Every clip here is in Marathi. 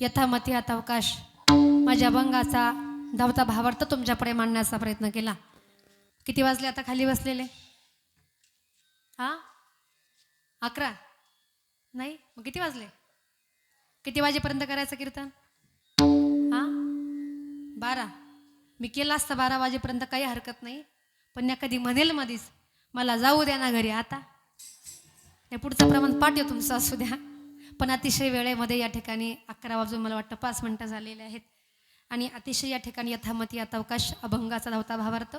यथामती आता अवकाश माझ्या अभंगाचा धावता भावार्थ तुमच्यापुढे मांडण्याचा प्रयत्न केला. किती वाजले आता खाली बसलेले? हा? अकरा? नाही? मग किती वाजले? किती वाजेपर्यंत करायचं कीर्तन? हा? बारा. मी केला असता बारा वाजेपर्यंत काही हरकत नाही. पण या कधी म्हणेल मधीच मला जाऊ द्या ना घरी आता. हे पुढचं प्रमाण पाठव तुमचं असू द्या. पण अतिशय वेळेमध्ये या ठिकाणी अकरा वाजून मला वाटतं पाच मिनटं झालेले आहेत. आणि अतिशय या ठिकाणी यथामती आता अवकाश अभंगाचा धावता भावार्थ.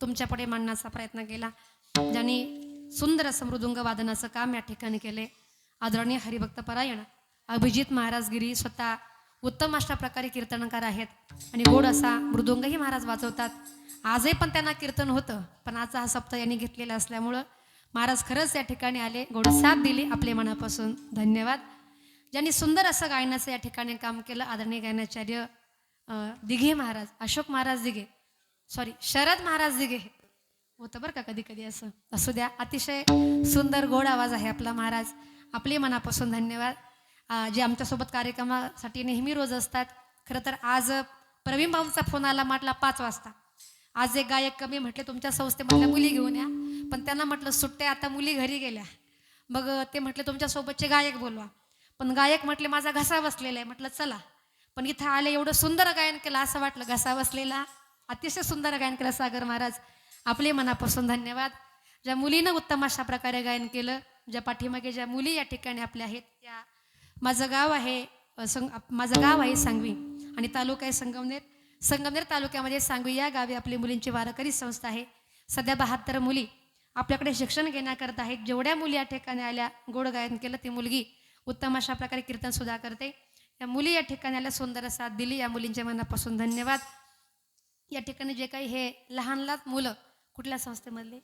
तुमच्यापुढे मांडण्याचा प्रयत्न केला. ज्यांनी सुंदर असं मृदुंग वादनाचं काम या ठिकाणी केले. आदरणीय हरिभक्त परायण अभिजित महाराजगिरी स्वतः उत्तम अशा प्रकारे कीर्तनकार आहेत. आणि गोड असा मृदुंगही महाराज वाजवतात. आजही पण त्यांना कीर्तन होतं पण आजचा हा सप्ताह यांनी घेतलेला असल्यामुळं महाराज खरंच या ठिकाणी आले गोड साथ दिली आपले मनापासून. धन्यवाद. ज्यांनी सुंदर असं गायनाचं या ठिकाणी काम केलं आदरणीय गायनाचार्य दिघे महाराज अशोक महाराज दिघे. सॉरी शरद महाराज दिघे होतं बरं का कधी कधी असं. असू द्या अतिशय सुंदर गोड आवाज आहे आपला महाराज. आपले मनापासून धन्यवाद. जे आमच्यासोबत कार्यक्रमासाठी नेहमी रोज असतात खरं तर आज प्रवीण भाऊचा फोन आला म्हटला पाच वाजता. आज एक गायक कमी म्हटले तुमच्या संस्थेमधल्या मुली घेऊन या. पण त्यांना म्हटलं सुट्ट्या आता मुली घरी गेल्या. मग ते म्हटले तुमच्या सोबतचे गायक बोलवा. पण गायक म्हटले माझा घसा बसलेला आहे. म्हटलं चला. पण इथं आले एवढं सुंदर गायन केलं असं वाटलं घसा बसलेला. अतिशय सुंदर गायन केलं सागर महाराज. आपले मनापासून धन्यवाद. ज्या मुलीनं उत्तम अशा प्रकारे गायन केलं ज्या पाठीमागे ज्या मुली या ठिकाणी आपल्या आहेत त्या माझं गाव आहे संग माझं गाव आहे सांगवी आणि तालुका आहे संगमनेर. संगमनेर तालुक्यामध्ये सांगवी या गावी आपली मुलींची वारकरी संस्था आहे. सध्या बहात्तर मुली आपल्याकडे शिक्षण घेण्याकरता आहेत. जेवढ्या मुली या ठिकाणी आल्या गोड गायन केलं ती मुलगी उत्तम अशा प्रकारे कीर्तन सुद्धा करते. या मुली या ठिकाणाला सुंदर साथ दिली. या मुलींच्या मनापासून धन्यवाद. या ठिकाणी जे काही हे लहान लहान मुलं कुठल्या संस्थेमधले?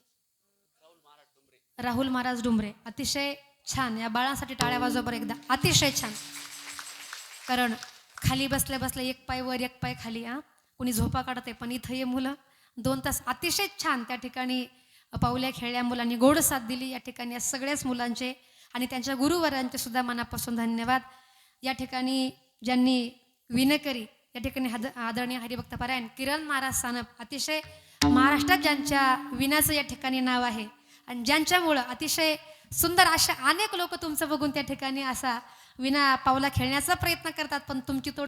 राहुल महाराज डुंबरे अतिशय छान. या बाळांसाठी टाळ्या वाजवा एकदा. अतिशय छान. कारण खाली बसल्या बसल्या एक पाय वर एक पाय खाली हा. कुणी झोपा काढते पण इथं हे मुलं. दोन तास अतिशय छान त्या ठिकाणी पावल्या खेळल्या मुलांनी गोड साथ दिली. या ठिकाणी या सगळ्याच मुलांचे आणि त्यांच्या गुरुवरांचे सुद्धा मनापासून धन्यवाद. या ठिकाणी ज्यांनी विनकरी या ठिकाणी हद आदरणीय हरिभक्त पारायण किरण महाराज सानप अतिशय महाराष्ट्रात ज्यांच्या विनाचं या ठिकाणी नाव आहे आणि ज्यांच्यामुळं अतिशय सुंदर अशा अनेक लोक तुमचं बघून त्या ठिकाणी असा विना पावला खेळण्याचा प्रयत्न करतात पण तुमची तो